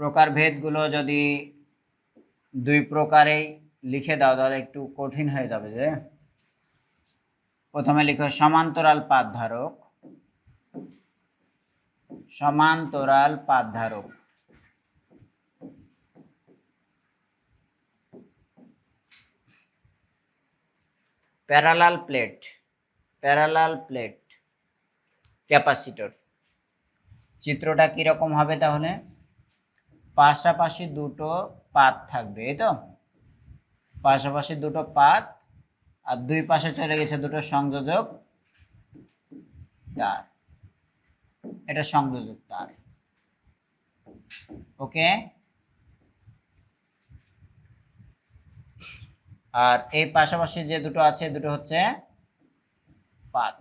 প্রকারভেদগুলো যদি দুই প্রকারেই লিখে দাও, তাহলে একটু কঠিন হয়ে যাবে যে। প্রথমে লিখো, সমান্তরাল পাত ধারক সমান্তরাল পাত ধারক parallel plate parallel plate capacitor. চিত্রটা কীরকম হবে তাহলে? পাশাপাশি দুটো পাত থাকবে, এই তো? পাশাপাশি দুটো পাত, আর দুই পাশে চলে গেছে দুটো সংযোজক তার। এটা সংযোজক তার। ওকে? আর এই পাশাপাশি যে দুটো আছে, দুটো হচ্ছে পাত।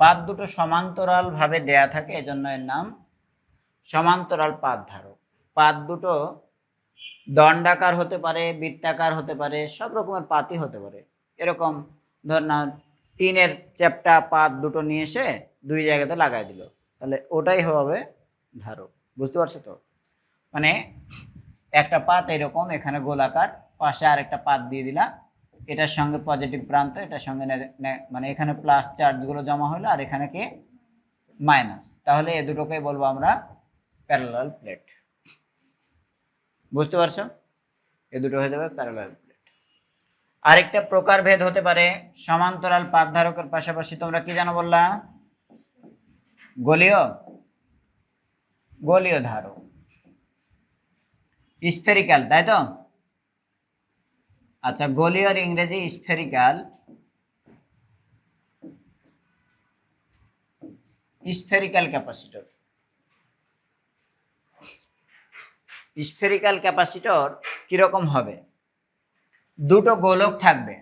পাত দুটো সমান্তরাল ভাবে দেয়া থাকে, এজন্য এর নাম সমান্তরাল পাত ধারক। পাত দুটো দণ্ডাকার হতে পারে, বৃত্তাকার হতে পারে, সব রকমের পাতই হতে পারে। এরকম ধর না, টিনের চ্যাপটা পাত দুটো নিয়ে এসে দুই জায়গাতে লাগাই দিল। তাহলে ওটাই হবে ধারক। বুঝতে পারছ তো? মানে একটা পাত এরকম, এখানে গোলাকার, পাশে আরেকটা পাত দিয়ে দিলা। এটার সঙ্গে পজিটিভ প্রান্ত, এটার সঙ্গে মানে এখানে প্লাস চার্জগুলো জমা হলো আর এখানে কি মাইনাস তাহলে এ দুটোকে বলব আমরা প্যারালাল প্লেট বুঝতে পারছ? এ দুটো হয়ে যাবে প্যারালাল প্লেট আরেকটা প্রকারভেদ হতে পারে সমান্তরাল পাত ধারকের পাশাপাশি। তোমরা কি জানো বললা? গলীয়? গলীয় ধারক। স্ফেরিক্যাল তাই তো? আচ্ছা গলীয়র ইংরেজি spherical spherical capacitor spherical capacitor কীরকম হবে? দুটো গোলক থাকবে।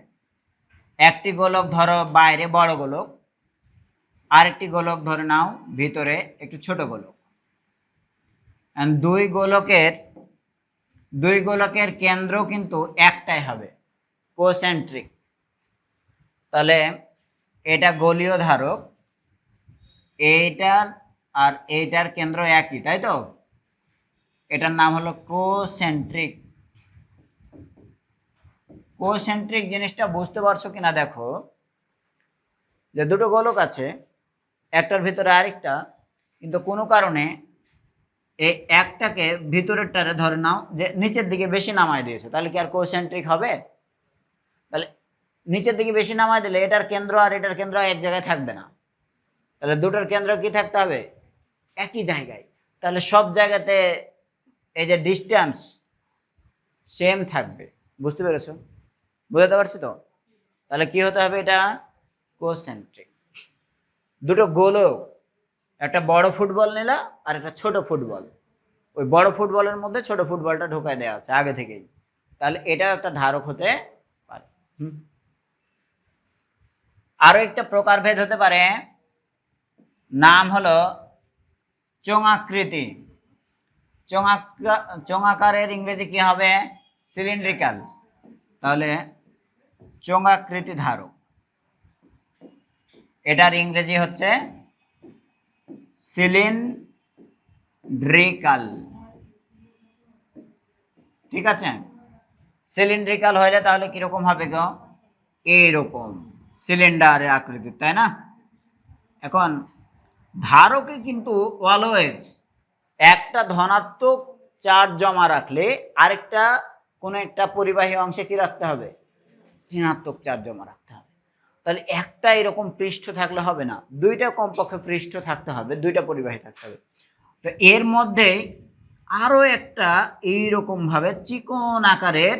একটি গোলক ধরো বাইরে বড় গোলক, আরেকটি গোলক ধরে নাও ভিতরে একটু ছোট গোলক। দুই গোলকের দুই গোলকের কেন্দ্র কিন্তু একটাই হবে কোসেন্ট্রিক তাহলে এটা গোলীয় ধারক, এইটার আর এইটার কেন্দ্র একই, তাই তো? এটার নাম হলো কোসেন্ট্রিক। কোসেন্ট্রিক জিনিসটা বুঝতে পারছ কিনা দেখো, যে দুটো গোলক আছে, একটার ভিতরে আরেকটা, কিন্তু কোনো কারণে এই একটাকে ভিতরেরটারে ধরে নাও, যে নিচের দিকে বেশি নামায় দিয়েছে, তাহলে কি আর কোসেন্ট্রিক হবে? তাহলে নিচের দিকে বেশি নামায় দিলে এটার কেন্দ্র আর এটার কেন্দ্র এক জায়গায় থাকবে না। তাহলে দুটোর কেন্দ্র কি থাকতে হবে? একই জায়গায়। তাহলে সব জায়গাতে এই যে ডিস্ট্যান্স সেম থাকবে। বুঝতে পেরেছ? বুঝতে পারছি তো? তাহলে কি হতে হবে এটা? কোসেন্ট্রিক দুটো গোলক একটা বড় ফুটবল নিলা আর একটা ছোট ফুটবল। ওই বড় ফুটবলের মধ্যে ছোট ফুটবলটা ঢোকায় দেওয়া আছে আগে থেকেই। তাহলে এটাও একটা ধারক হতে পারে। হুম। আরও একটা প্রকারভেদ হতে পারে। নাম হলো চোঙাকৃতি। চোঙাকা, চোঙাকারের ইংরেজি কি হবে? সিলিন্ড্রিক্যাল তাহলে চোঙাকৃতি ধারক এটার ইংরেজি হচ্ছে সিলিন্ড্রিকাল ঠিক আছে? সিলিন্ড্রিকাল হইলে তাহলে কীরকম হবে গো? এইরকম সিলিন্ডারের আকৃতির তাই না? এখন, ধারকে কিন্তু অলওয়েজ একটা ধনাত্মক চার্জ জমা রাখলে আরেকটা কোনো একটা পরিবাহী অংশে কি রাখতে হবে? ঋণাত্মক চার্জ জমা রাখতে হবে। তাহলে একটা এরকম পৃষ্ঠ থাকলে হবে না। দুইটা কমপক্ষে পৃষ্ঠ থাকতে হবে, দুইটা পরিবাহী থাকতে হবে। তো এর মধ্যে আরও একটা এইরকমভাবে চিকন আকারের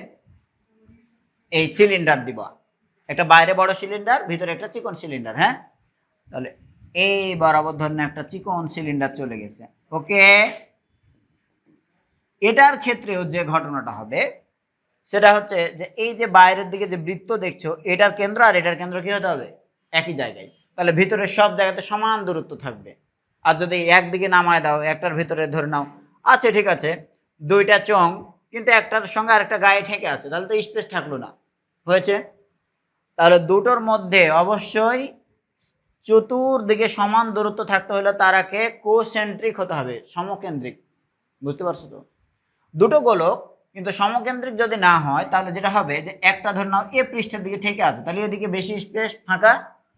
এই সিলিন্ডার দিব। একটা বাইরে বড় সিলিন্ডার, ভিতরে একটা চিকন সিলিন্ডার হ্যাঁ? তাহলে এই বরাবর ধরনের একটা চিকন সিলিন্ডার চলে গেছে। ওকে? এটার ক্ষেত্রেও যে ঘটনাটা হবে, সেটা হচ্ছে যে এই যে বাইরের দিকে যে বৃত্ত দেখছ, এটার কেন্দ্র আর এটার কেন্দ্র কি হতে হবে? একই জায়গায়। তাহলে ভিতরে সব জায়গাতে সমান দূরত্ব থাকবে। আর যদি একদিকে নামায় দাও, একটার ভিতরে ধরে নাও আছে ঠিক আছে, দুইটা চং কিন্তু একটার সঙ্গে আরেকটা গায়ে ঠেকে আছে, তাহলে তো স্পেস থাকল না। হয়েছে? তাহলে দুটোর মধ্যে অবশ্যই চতুর্দিকে সমান দূরত্ব থাকতে হলে তারাকে কোসেন্ট্রিক হতে হবে, সমকেন্দ্রিক। বুঝতে পারছ তো? দুটো গোলক, কিন্তু সমকেন্দ্রিক যদি না হয়, তাহলে যেটা হবে যে একটা ধরে নাও এ পৃষ্ঠের দিকে ঠেকে আছে, তাহলে এদিকে বেশি স্পেস ফাঁকা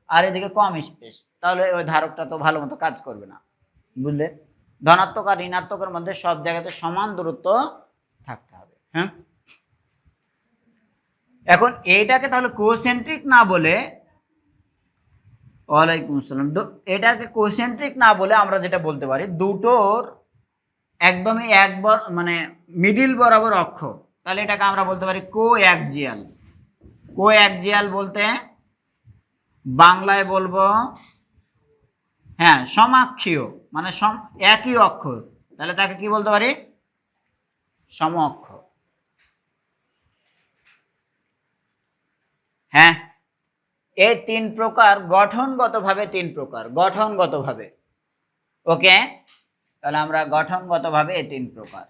আর এদিকে কম স্পেস। তাহলে ওই ধারকটা তো ভালো মতো কাজ করবে না। বুঝলে? ধনাত্মক আর ঋণাত্মকের মধ্যে সব জায়গাতে সমান দূরত্ব থাকতে হবে হ্যাঁ? এখন এইটাকে তাহলে কোসেন্ট্রিক না বলে ওয়ালাইকুম আসসালাম। এটাকে কোসেন্ট্রিক না বলে আমরা যেটা বলতে পারি, দুটোর একদমই এক বর- মানে মিডিল বরাবর অক্ষ। তাহলে এটাকে আমরা বলতে পারি কো একজিয়াল কো একজিয়াল বলতে বাংলায় বলব হ্যাঁ সমাক্ষীয় মানে সম, একই অক্ষ। তাহলে তাকে কি বলতে পারি? সম অক্ষ হ্যাঁ? এই তিন প্রকার গঠনগতভাবে তিন প্রকার, গঠনগতভাবে। ওকে? তাহলে আমরা গঠনগতভাবে এই তিন প্রকার।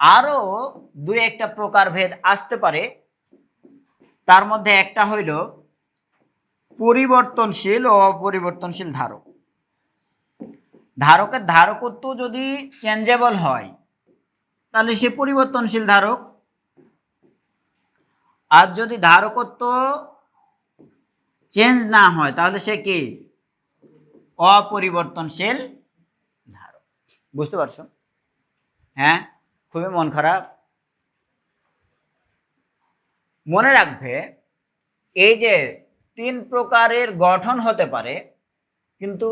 আরও দু একটা প্রকার ভেদ আসতে পারে। তার মধ্যে একটা হইল পরিবর্তনশীল ও অপরিবর্তনশীল ধারক। ধারকের ধারকত্ব যদি চেঞ্জেবল হয়, তাহলে সে পরিবর্তনশীল ধারক। আর যদি ধারকত্ব চেঞ্জ না হয়, তাহলে সে কি? অপরিবর্তনশীল ধারক। বুঝতে পারছ? হ্যাঁ খুবই মন খারাপ। মনে রাখবে, এই যে তিন প্রকারের গঠন হতে পারে, কিন্তু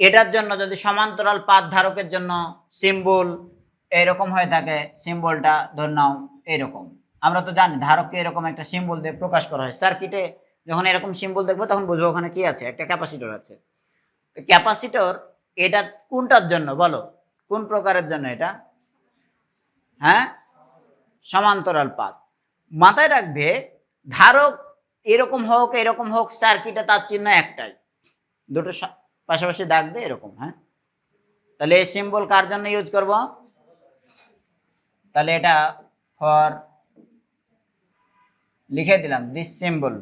এটার জন্য যদি সমান্তরাল পাত ধারকের জন্য সিম্বল এরকম হয়ে থাকে সিম্বলটা ধর নাও এরকম। আমরা তো জানি ধারককে এরকম একটা সিম্বল দিয়ে প্রকাশ করা হয়। সার্কিটে যখন এরকম সিম্বল দেখব, তখন বুঝব ওখানে কি আছে, একটা ক্যাপাসিটর আছে। ক্যাপাসিটর এটা কোনটার জন্য বলো? কোন প্রকারের জন্য এটা? হ্যাঁ? সমান্তরাল পাত। মাথায় রাখবে, ধারক এরকম হোক এরকম হোক সার্কিটে তার চিহ্ন একটাই। দুটো পাশাপাশি দাগ এরকম হ্যাঁ? তাহলে এই সিম্বল কার জন্য ইউজ করব? তাহলে এটা ফর লিখে দিলাম this symbol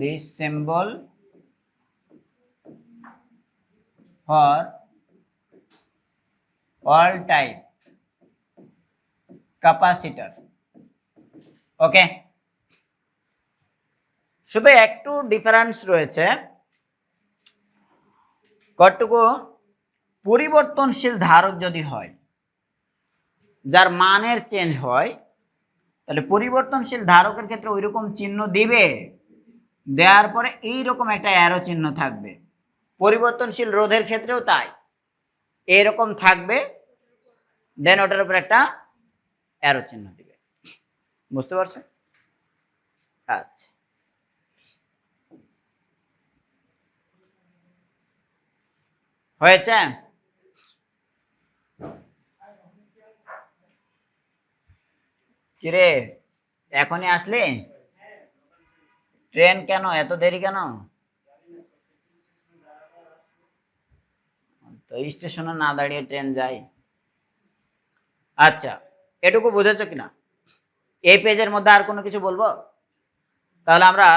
this symbol for all type capacitor. Okay শুধু একটু ডিফারেন্স রয়েছে। কতটুকু? পরিবর্তনশীল ধারক যদি হয়, যার মানের চেঞ্জ হয়, তাহলে পরিবর্তনশীল ধারকের ক্ষেত্রে ওইরকম চিহ্ন দিবে। দেওয়ার পরে এইরকম একটা অ্যারো চিহ্ন থাকবে। পরিবর্তনশীল রোধের ক্ষেত্রেও তাই। এরকম থাকবে দেন ওটার উপর একটা অ্যারো চিহ্ন দিবে। বুঝতে পারছ আচ্ছা। হয়েছে? কিরে, এখনই আসলি? ট্রেন কেন, এত দেরি কেন? তো স্টেশনে না দাঁড়িয়ে ট্রেন যায় আচ্ছা এটুকু বুঝেছ কিনা? এই পেজের মধ্যে আর কোনো কিছু বলব? তাহলে আমরা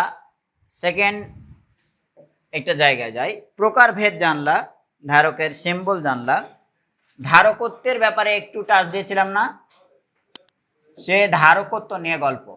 সেকেন্ড একটা জায়গায় যাই। প্রকারভেদ জানলা, ধারকের সিম্বল জানলা। ধারকত্বের ব্যাপারে একটু টাচ দিয়েছিলাম না। সে ধারকত্ব নিয়ে গল্প।